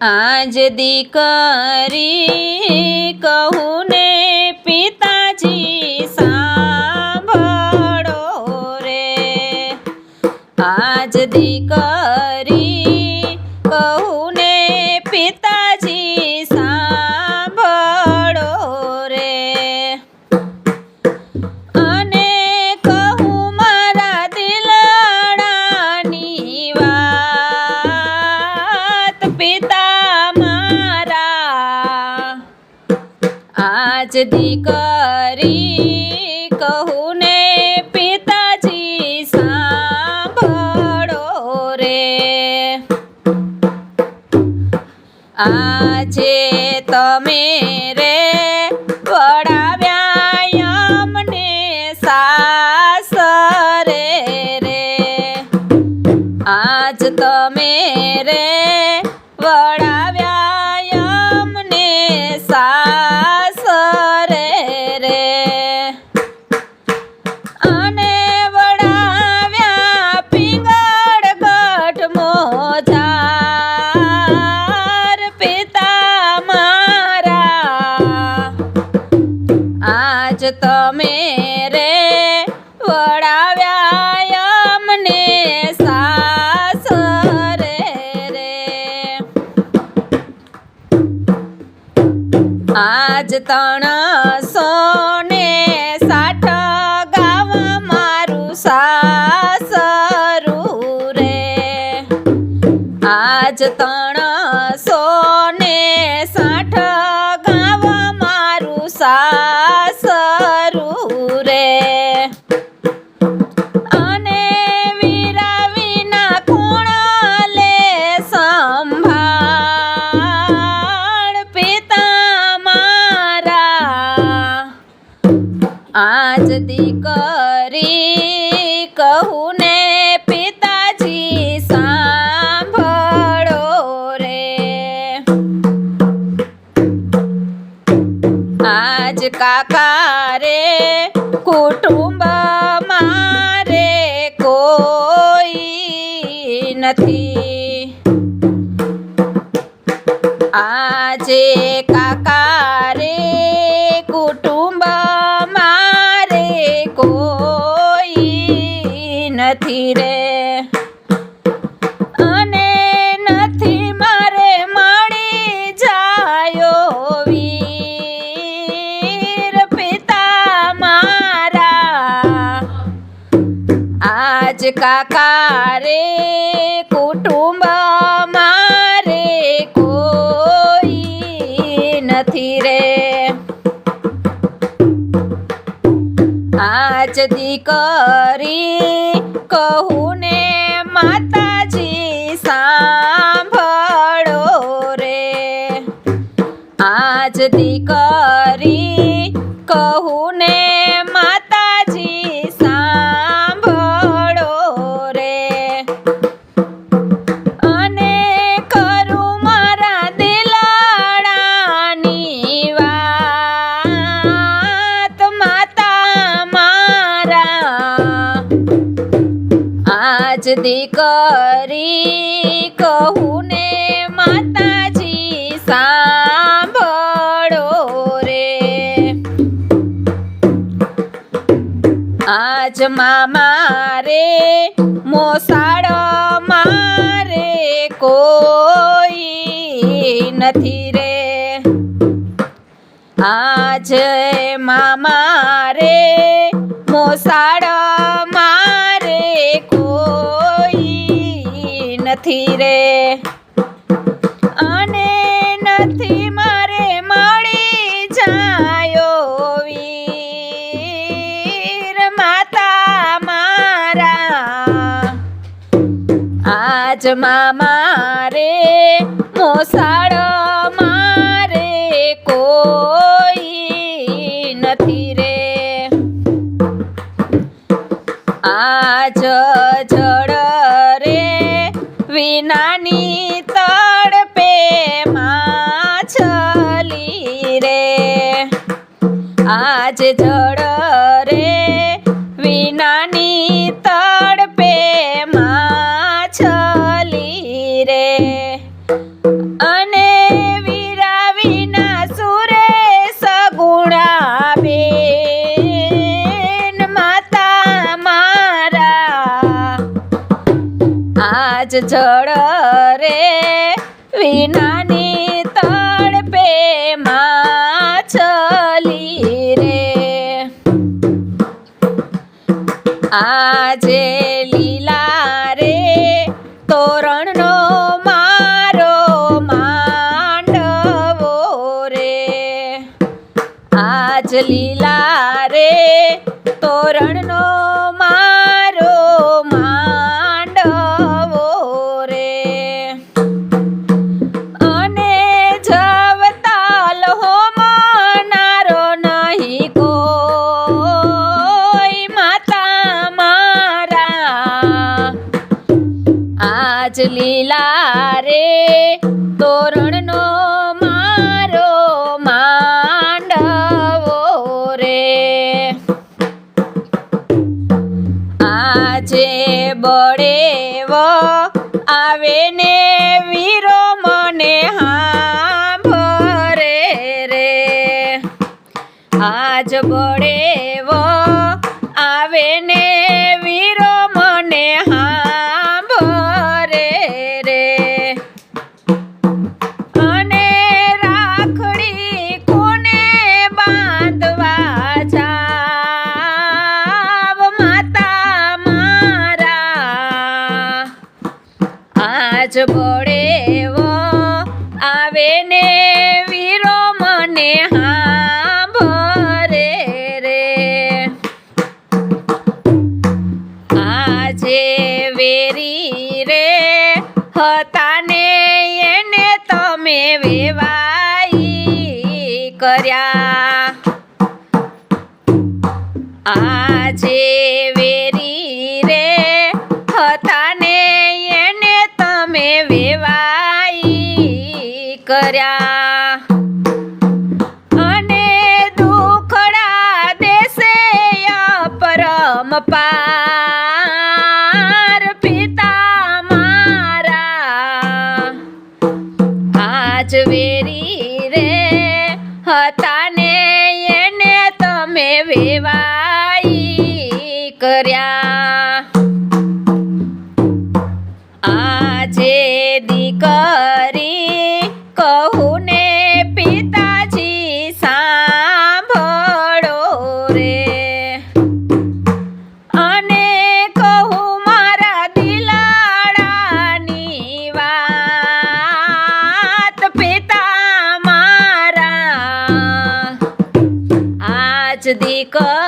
આજ દીકરી કહું ને આજ દીકરી કહું ને પિતાજી સાંભળો રે. આજે આજ તમે રે વડાવ્યા અમને સાસરે રે આજ તણસો ને સાઠ ગામ મારું સાસરું રે. આજ તણસો નથી. આજે કાકા કુટુંબ મારે કોઈ નથી રે. અને નથી મારે મળી જાયો વીર પિતા મારા. આજ કાકા દીકરી કહું દીકરી કહું ને માતાજી, સાંભળો રે. આજ મામા રે મોસાળ મારે કોઈ નથી રે. આજ મામા આજ મારે મોસાળ મારે કોઈ નથી રે. આજ જળ રે વિનાની તડપે માછલી રે. આજ જડ જળ રે વિનાની તડપે માછલી રે. આજે લીલા આજ લીલા રે તોરણનો મારો માંડવો રે. આજે બળેવ આવે ને વીરો મને હાંભરે આજ બળેવો આવે ને વીરો મને હાંભરે રે. આજે વેરી રે હતા ને એને તમે વેવાઈ કર્યા. કર્યા. અને દુખડા દેશે પરમ પાર પિતા મારા. આજ વેરી રે હતા ને એને તમે વેવાઈ આજ દીકરી